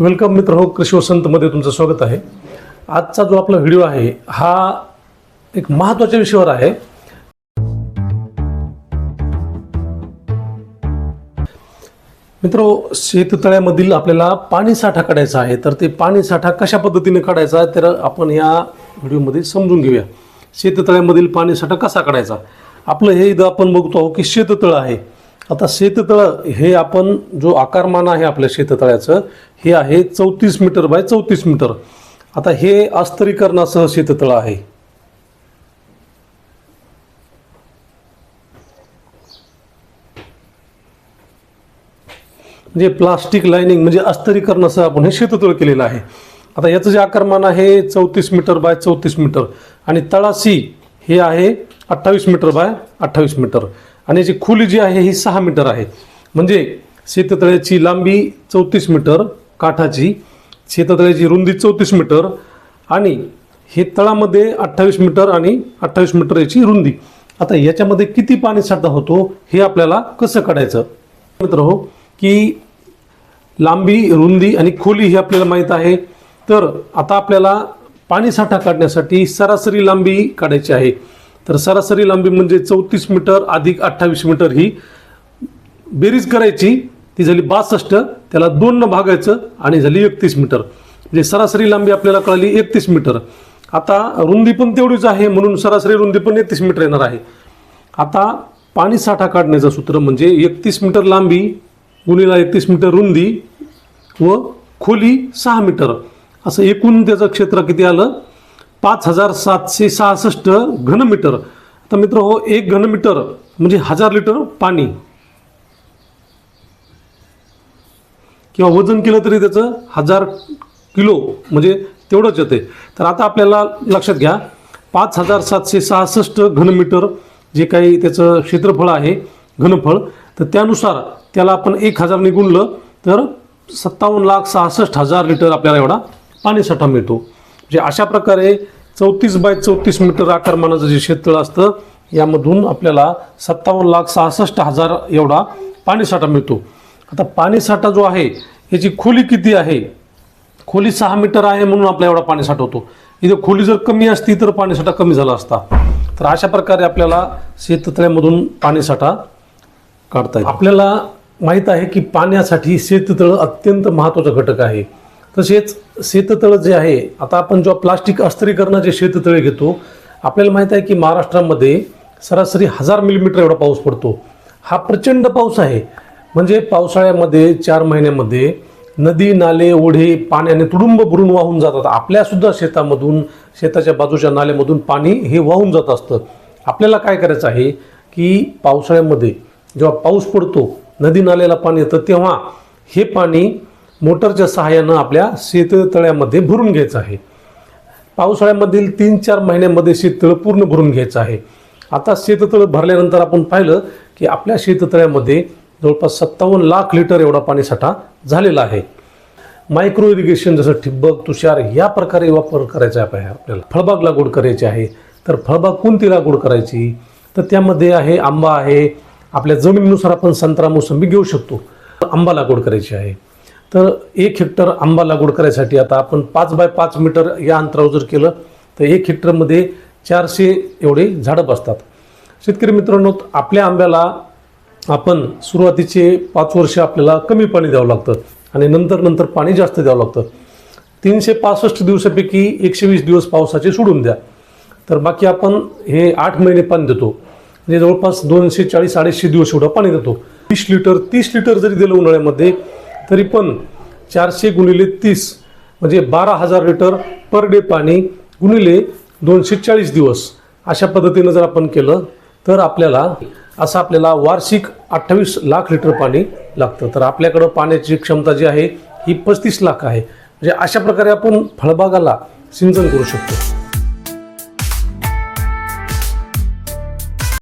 Welcome मित्र हो कृषी वसंतमध्ये तुमचं स्वागत आहे. आजचा जो आपला व्हिडिओ आहे हा एक महत्त्वाच्या विषयावर आहे. मित्र शेततळ्यामधील आपल्याला पाणी साठा काढायचा आहे तर ते पाणी साठा कशा पद्धतीने काढायचा तर आपण या व्हिडिओमध्ये समजून घेऊया. शेततळ्यामधील पाणी साठा कसा काढायचा? आपलं हे इथं आपण बघतो आहोत की शेततळं आहे. आता शेततळं हे आपण जो आकारमान आहे आपल्या शेततळ्याचं हे आहे चौतीस मीटर बाय चौतीस मीटर. आता हे अस्तरीकरणासह शेततळं आहे. म्हणजे प्लास्टिक लाइनिंग म्हणजे अस्तरीकरणासह आपण हे शेततळ केलेलं आहे. आता याचं जे आकारमान आहे चौतीस मीटर बाय चौतीस मीटर. आणि तळाशी हे आहे अठ्ठावीस मीटर बाय अठ्ठावीस मीटर. आणि याची खोली जी आहे ही सहा मीटर आहे. म्हणजे शेततळ्याची लांबी चौतीस मीटर काठाची शेततळ्याची रुंदी चौतीस मीटर आणि हे तळामध्ये अठ्ठावीस मीटर आणि अठ्ठावीस मीटर याची रुंदी. आता याच्यामध्ये किती पाणी साठा होतो हे आपल्याला कसं काढायचं? मित्र हो की लांबी रुंदी आणि खोली ही आपल्याला माहीत आहे. तर आता आपल्याला पाणी साठा काढण्यासाठी सरासरी लांबी काढायची आहे. तर सरासरी लांबी म्हणजे चौतीस मीटर अधिक अठ्ठावीस मीटर ही बेरीज करायची. ती झाली बासष्ट त्याला दोन भागायचं आणि झाली एकतीस मीटर. म्हणजे सरासरी लांबी आपल्याला कळाली एकतीस मीटर. आता रुंदी पण तेवढीच आहे म्हणून सरासरी रुंदी पण एकतीस मीटर येणार आहे. आता पाणी साठा काढण्याचं सूत्र म्हणजे एकतीस मीटर लांबी गुणीला एकतीस मीटर रुंदी व खोली सहा मीटर. असं एकूण त्याचं क्षेत्र किती आलं? पाच हजार सातशे सहासष्ट घनमीटर. तर मित्र हो एक घनमीटर म्हणजे हजार लिटर पाणी. किंवा वजन केलं तरी त्याचं हजार किलो म्हणजे तेवढंच येते. तर आता आपल्याला लक्षात घ्या पाच हजार सातशे सहासष्ट घनमीटर जे काही त्याचं क्षेत्रफळ आहे घनफळ तर त्यानुसार त्याला आपण एक हजारने गुणलं तर सत्तावन्न लाख सहासष्ट हजार लिटर आपल्याला एवढा पाणीसाठा मिळतो. म्हणजे अशा प्रकारे चौतीस बाय चौतीस मीटर आकारमानाचं जे शेततळ असतं यामधून आपल्याला सत्तावन्न लाख सहासष्ट हजार एवढा पाणीसाठा मिळतो. आता पाणीसाठा जो आहे याची खोली किती आहे? खोली सहा मीटर आहे म्हणून आपला एवढा पाणी साठवतो इथे खोली जर कमी असती तर पाणीसाठा कमी झाला असता. तर अशा प्रकारे आपल्याला शेततळ्यामधून पाणीसाठा काढता येईल आपल्याला माहीत आहे की पाण्यासाठी शेततळं अत्यंत महत्त्वाचा घटक आहे. तसेच शेततळं जे आहे आता आपण जेव्हा प्लास्टिक अस्त्रीकरणाचे शेततळे घेतो आपल्याला माहीत आहे की महाराष्ट्रामध्ये सरासरी हजार मिलीमीटर एवढा पाऊस पडतो. हा प्रचंड पाऊस आहे. म्हणजे पावसाळ्यामध्ये चार महिन्यामध्ये नदी नाले ओढे पाण्याने तुडुंब भरून वाहून जातात. आपल्यासुद्धा शेतामधून शेताच्या बाजूच्या नाल्यामधून पाणी हे वाहून जात असतं. आपल्याला काय करायचं आहे की पावसाळ्यामध्ये जेव्हा पाऊस पडतो नदी नाल्याला पाणी येतं तेव्हा हे पाणी मोटरच्या सहाय्यानं आपल्या शेततळ्यामध्ये भरून घ्यायचं आहे. पावसाळ्यामधील तीन चार महिन्यामध्ये शेततळं पूर्ण भरून घ्यायचं आहे. आता शेततळं भरल्यानंतर आपण पाहिलं की आपल्या शेततळ्यामध्ये जवळपास सत्तावन्न लाख लिटर एवढा पाणीसाठा झालेला आहे. मायक्रो इरिगेशन जसं ठिबक तुषार या प्रकारे वापर करायचा आहे आपल्याला. फळबाग लागवड करायची आहे. तर फळबाग कोणती लागवड करायची? तर त्यामध्ये आहे आंबा आहे. आपल्या जमिनीनुसार आपण संत्रा मोसंबी घेऊ शकतो. आंबा लागवड करायची आहे. तर एक हेक्टर आंबा लागवड करायसाठी आता आपण पाच बाय पाच मीटर या अंतरावर जर केलं तर एक हेक्टरमध्ये चारशे एवढे झाडं बसतात. शेतकरी मित्रांनो आपल्या आंब्याला आपण सुरुवातीचे पाच वर्ष आपल्याला कमी पाणी द्यावं लागतं आणि नंतर नंतर पाणी जास्त द्यावं लागतं. तीनशे पासष्ट दिवसापैकी एकशे वीस दिवस पावसाचे सोडून द्या. तर बाकी आपण हे आठ महिने पाणी देतो. म्हणजे जवळपास दोनशे चाळीस अडीचशे दिवस एवढं पाणी देतो. तीस लिटर तीस लिटर जरी दिलं उन्हाळ्यामध्ये तरी पण चारशे गुणिले तीस म्हणजे बारा हजार लिटर पर डे पाणी गुणिले दोनशे चाळीस दिवस अशा पद्धतीनं जर आपण केलं तर आपल्याला असं आपल्याला वार्षिक अठ्ठावीस लाख लिटर पाणी लागतं. तर आपल्याकडं पाण्याची क्षमता जी आहे ही पस्तीस लाख आहे. म्हणजे अशा प्रकारे आपण फळबागाला सिंचन करू शकतो.